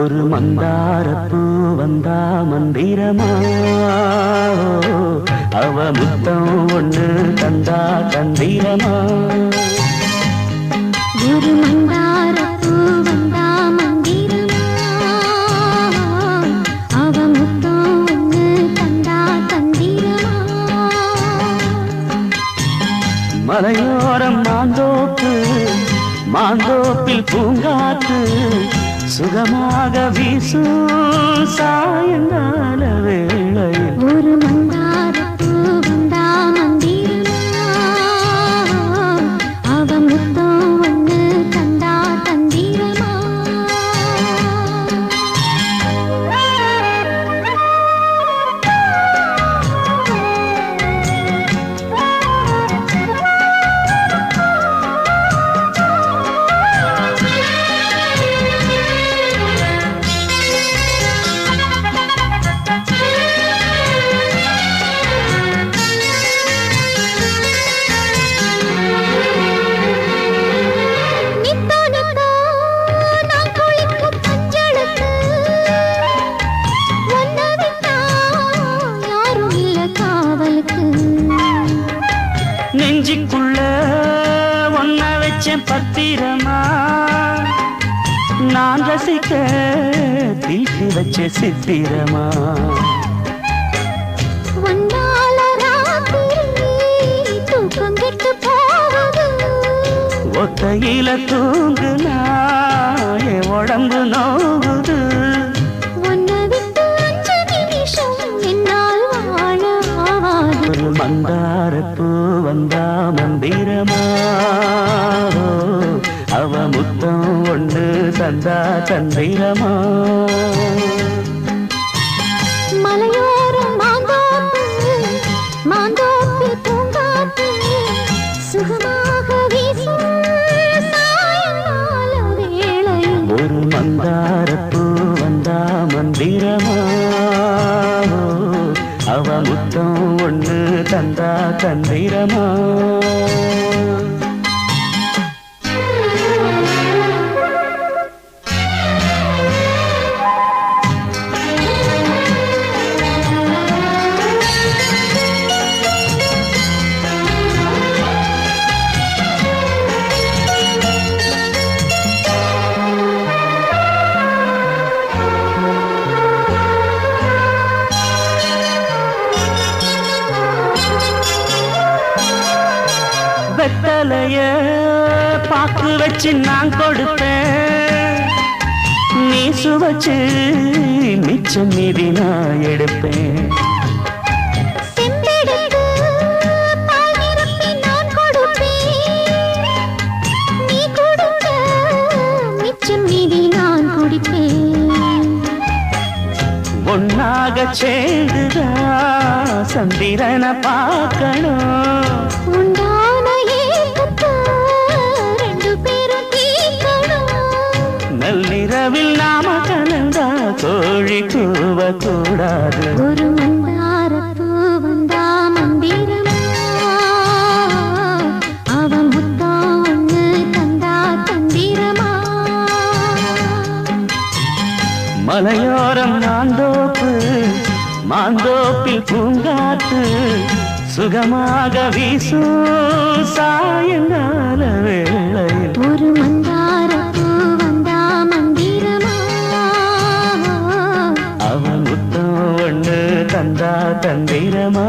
ஒரு மந்தாரப்பூ வந்தா மந்திரமா? அவ முத்தம் ஒண்ணு தந்தா தந்திரமா? ஒரு மந்தாரப்பூ வந்தா மந்திரமா? அவ முத்தம் ஒண்ணு தந்தா தந்திரமா? மலையோரம் மாந்தோப்பு மாந்தோப்பில் பூங்காத்து சுகமாக வீசு சாயங்கால வேளையில் ஒரு மந்தாரப்பூ நெஞ்சுக்குள்ள ஒன்ன வச்சேன் பத்திரமா? நான் ரசிக்க தீட்டி வச்ச சித்திரமா? ஒத்தையில தூங்குனா உடம்பு நோகுது. மந்திரமா அவ முத்தம் ஒன்று தந்தா தந்திரமா அவ முத்தம் ஒன்று தந்தா தந்திரமா வெத்தலைய பாக்கு வச்சு நான் கொடுப்பேன். நீ சுவச்சு மிச்சம் மீதி நான் எடுப்பேன். செம்பெடுத்து பால் நிரப்பி நான் கோழி கூவ கூடாது ஒரு மந்தாரப்பூ வந்தா மந்திரமா. அவன் முத்தம் ஒண்ணு தந்தா தந்திரமா? மலையோரம் மாந்தோப்பு மாந்தோப்பில் பூங்காத்து சுகமாக வீசும் சாயங்கால வேளையில். ஒரு மந்தாரப்பூ தந்திரமா?